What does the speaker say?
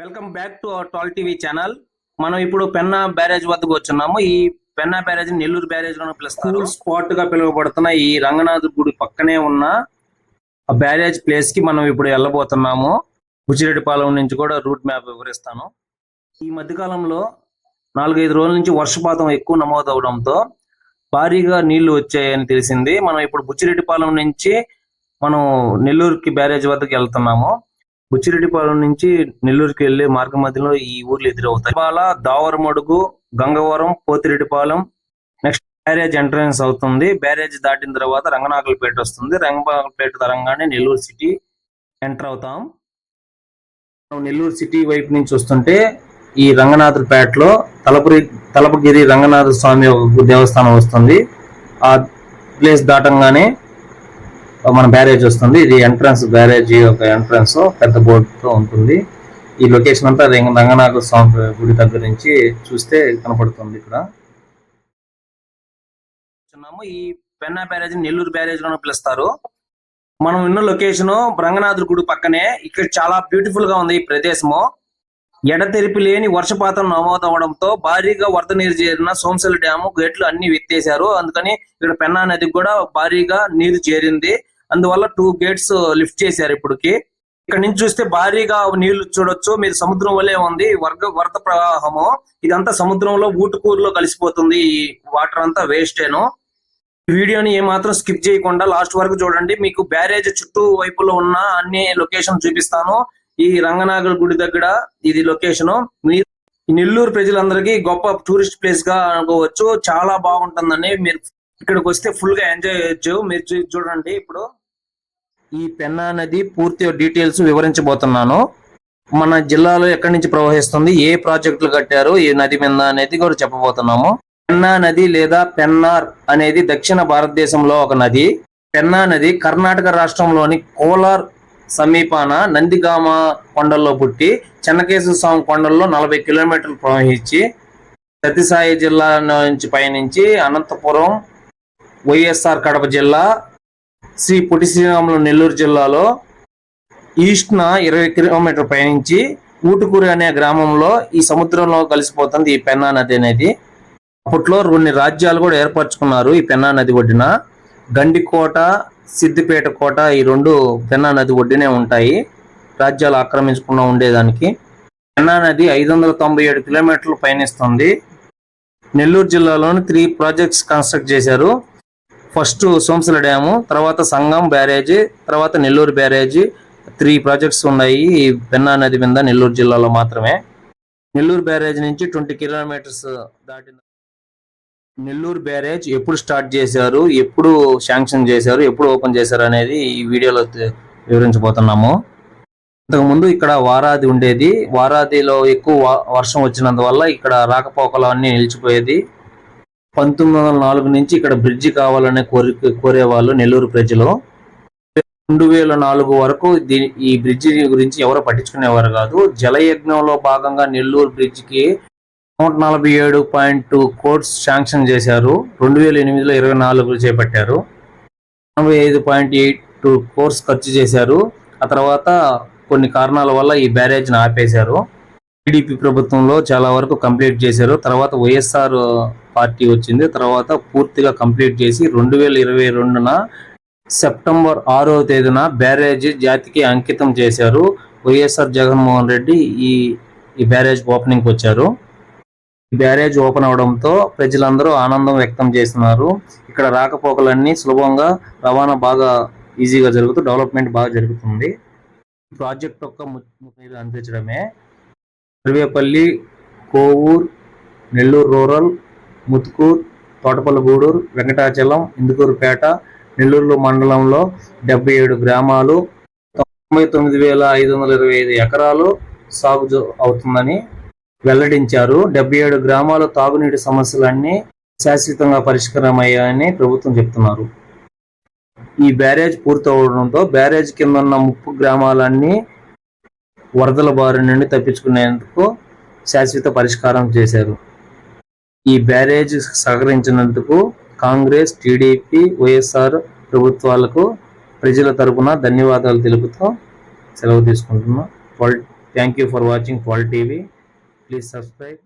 Welcome back to our Tall TV channel. మనం ఇప్పుడు Penna barrage వద్దకు వచ్చున్నాము. ఈ పెన్నా బ్యారేజ్ నెల్లూరు బ్యారేజ్లో పిలుస్తారు. స్పాట్గా పిలువబడుతున్న ఈ రంగనాథ్ గుడి పక్కనే ఉన్న ఆ బ్యారేజ్ ప్లేస్కి మనం ఇప్పుడు వెళ్ళబోతున్నాము. బుచ్చిరెడ్డిపాలెం నుంచి కూడా రూట్ మ్యాప్ వివరిస్తాను. ఈ మధ్య కాలంలో నాలుగైదు రోజుల నుంచి వర్షపాతం ఎక్కువ నమోదు అవడంతో భారీగా నీళ్ళు వచ్చాయని తెలిసింది. మనం ఇప్పుడు బుచ్చిరెడ్డిపాలెం నుంచి మనం నెల్లూరుకి బ్యారేజ్ వద్దకు వెళ్తున్నాము. బుచ్చిరెడ్డిపాలెం నుంచి నెల్లూరుకి వెళ్ళే మార్గ మధ్యలో ఈ ఊర్లు ఎదురవుతాయి. ఇవాళ Davaramadugu Gangavaram Pothireddypalem next barrage entrance అవుతుంది. బ్యారేజ్ దాటిన తర్వాత రంగనాయకులపేట వస్తుంది. రంగనాయకులపేట తరంగానే నెల్లూరు సిటీ ఎంటర్ అవుతాం. నెల్లూరు సిటీ వైపు నుంచి వస్తుంటే ఈ రంగనాథులపేటలో తలపురి తలపగిరి రంగనాథ స్వామి ఒక దేవస్థానం వస్తుంది. ఆ ప్లేస్ దాటంగానే మన బ్యారేజ్ వస్తుంది. ఇది ఎంట్రన్స్ బ్యారేజ్ ఒక ఎంట్రన్స్ పెద్ద బోర్డుతో ఉంటుంది. ఈ లొకేషన్ అంతా రంగ- రంగనాథ స్వామి గుడి దగ్గర నుంచి చూస్తే కనపడుతుంది ఇక్కడ. ఈ పెన్నా బ్యారేజ్ నెల్లూరు బ్యారేజ్లోనే పిలుస్తారు. మనం ఉన్న లొకేషన్ రంగనాథుడి గుడి పక్కనే. ఇక్కడ చాలా బ్యూటిఫుల్గా ఉంది ఈ ప్రదేశము. ఎడతెరిపి లేని వర్షపాతం నమోదవడంతో భారీగా వరద నీరు చేరిన సోమశల డ్యాము గేట్లు అన్ని విత్తేశారు. అందుకని ఇక్కడ పెన్నా నదికి కూడా భారీగా నీరు చేరింది. అందువల్ల టూ గేట్స్ లిఫ్ట్ చేశారు ఇప్పటికి. ఇక్కడ నుంచి చూస్తే భారీగా నీళ్ళు చూడొచ్చు. మీరు సముద్రం వల్లే ఉంది. వర్గ వరద ప్రవాహము. ఇదంతా సముద్రంలో ఊటుకూరులో కలిసిపోతుంది ఈ వాటర్ అంతా వేస్టేను వీడియోని ఏమాత్రం స్కిప్ చేయకుండా లాస్ట్ వరకు చూడండి. మీకు బ్యారేజ్ చుట్టూ వైపులో ఉన్న అన్ని లొకేషన్ చూపిస్తాను. ఈ రంగనాగర్ గుడి దగ్గర ఇది లొకేషన్. మీరు నెల్లూరు ప్రజలందరికీ గొప్ప టూరిస్ట్ ప్లేస్గా అనుకోవచ్చు. చాలా బాగుంటుందని మీరు ఇక్కడికి వస్తే ఫుల్గా ఎంజాయ్ చేయొచ్చు. మీరు చూడండి ఇప్పుడు. ఈ పెన్నా నది పూర్తి డీటెయిల్స్ వివరించబోతున్నాను. మన జిల్లాలో ఎక్కడి నుంచి ప్రవహిస్తుంది ఏ ప్రాజెక్టులు కట్టారు ఈ నది మీద అనేది కూడా చెప్పబోతున్నాము. పెన్నా నది లేదా పెన్నార్ అనేది దక్షిణ భారతదేశంలో ఒక నది. పెన్నా నది కర్ణాటక రాష్ట్రంలోని కోలార్ సమీపాన నందిగామ కొండల్లో పుట్టి చెన్నకేశ్వర స్వామి కొండల్లో నలభై కిలోమీటర్లు ప్రవహించి సత్యసాయి జిల్లా నుంచి పయనించి అనంతపురం వైఎస్ఆర్ కడప జిల్లా శ్రీ పొట్టి శ్రీరాములు నెల్లూరు జిల్లాలో ఈస్ట్న ఇరవై కిలోమీటర్ పయనించి ఊటుకూరు అనే గ్రామంలో ఈ సముద్రంలో కలిసిపోతుంది ఈ పెన్నా నది అనేది. అప్పట్లో కొన్ని రాజ్యాలు కూడా ఏర్పరచుకున్నారు ఈ పెన్నా నది ఒడ్డున. గండికోట సిద్దిపేట కోట ఈ రెండు పెన్నా నది ఒడ్డునే ఉంటాయి. రాజ్యాలు ఆక్రమించకుండా ఉండేదానికి. పెన్నా నది ఐదు వందల తొంభై ఏడు కిలోమీటర్లు పయనిస్తుంది. నెల్లూరు జిల్లాలోని త్రీ ప్రాజెక్ట్స్ కన్స్ట్రక్ట్ చేశారు. ఫస్ట్ సోంసల డ్యాము తర్వాత సంగం బ్యారేజ్ తర్వాత నెల్లూరు బ్యారేజ్. త్రీ ప్రాజెక్ట్స్ ఉన్నాయి ఈ పెన్నా నది మీద నెల్లూరు జిల్లాలో మాత్రమే. నెల్లూరు బ్యారేజ్ నుంచి ట్వంటీ కిలోమీటర్స్ దాటిన నెల్లూరు బ్యారేజ్ ఎప్పుడు స్టార్ట్ చేశారు ఎప్పుడు శాంక్షన్ చేశారు ఎప్పుడు ఓపెన్ చేశారు అనేది ఈ వీడియోలో వివరించబోతున్నాము. ఇంతకుముందు ఇక్కడ వారాది ఉండేది. వారాదిలో ఎక్కువ వర్షం వచ్చినందువల్ల ఇక్కడ రాకపోకలు అన్నీ నిలిచిపోయేది. పంతొమ్మిది వందల నాలుగు నుంచి ఇక్కడ బ్రిడ్జి కావాలనే కోరిక కోరేవాళ్ళు నెల్లూరు ప్రజలు. రెండు వేల నాలుగు వరకు దీని ఈ బ్రిడ్జి గురించి ఎవరు పట్టించుకునేవారు కాదు. జలయజ్ఞంలో భాగంగా నెల్లూరు బ్రిడ్జికి నూట నలభై ఏడు పాయింట్ టూ కోర్స్ శాంక్షన్ చేశారు. రెండు వేల ఎనిమిదిలో ఇరవై నాలుగు చేపట్టారు. నలభై ఐదు పాయింట్ ఎయిట్ టూ కోర్స్ ఖర్చు చేశారు. ఆ తర్వాత కొన్ని కారణాల వల్ల ఈ బ్యారేజ్ని ఆపేశారు. టీడీపీ ప్రభుత్వంలో చాలా వరకు కంప్లీట్ చేశారు. తర్వాత వైఎస్ఆర్ పార్టీ వచ్చింది. తర్వాత పూర్తిగా కంప్లీట్ చేసి రెండు వేల ఇరవై రెండున సెప్టెంబర్ ఆరో తేదీన బ్యారేజ్ జాతికి అంకితం చేశారు. వైఎస్ఆర్ జగన్మోహన్ రెడ్డి ఈ ఈ బ్యారేజ్ ఓపెనింగ్ వచ్చారు. ఈ బ్యారేజ్ ఓపెన్ అవడంతో ప్రజలందరూ ఆనందం వ్యక్తం చేస్తున్నారు. ఇక్కడ రాకపోకలన్నీ సులభంగా రవాణా బాగా ఈజీగా జరుగుతూ డెవలప్మెంట్ బాగా జరుగుతుంది. ప్రాజెక్ట్ యొక్క ము- అందించడమే. సర్వేపల్లి కోవూర్ నెల్లూరు రూరల్ ముత్కూర్ తోటపల్లిగూడూరు వెంకటాచలం ఇందుకూరుపేట నెల్లూరు మండలంలో డెబ్బై ఏడు గ్రామాలు తొంభై తొమ్మిది వేల ఐదు వందల ఇరవై ఐదు ఎకరాలు సాగు అవుతుందని వెల్లడించారు. డెబ్బై ఏడు గ్రామాల తాగునీటి సమస్యలన్నీ శాశ్వతంగా పరిష్కారమయ్యాయని ప్రభుత్వం చెప్తున్నారు. ఈ బ్యారేజ్ పూర్తవడంతో బ్యారేజ్ కింద ఉన్న ముప్పు గ్రామాలన్నీ వరదల బారి నుండి తప్పించుకునేందుకు శాశ్వత పరిష్కారం చేశారు. ఈ బ్యారేజ్ సహకరించినందుకు కాంగ్రెస్ టీడీపీ వైఎస్ఆర్ ప్రభుత్వాలకు ప్రజల తరపున ధన్యవాదాలు తెలుపుతూ సెలవు తీసుకుంటున్నాం. Thank you for watching Pal TV please subscribe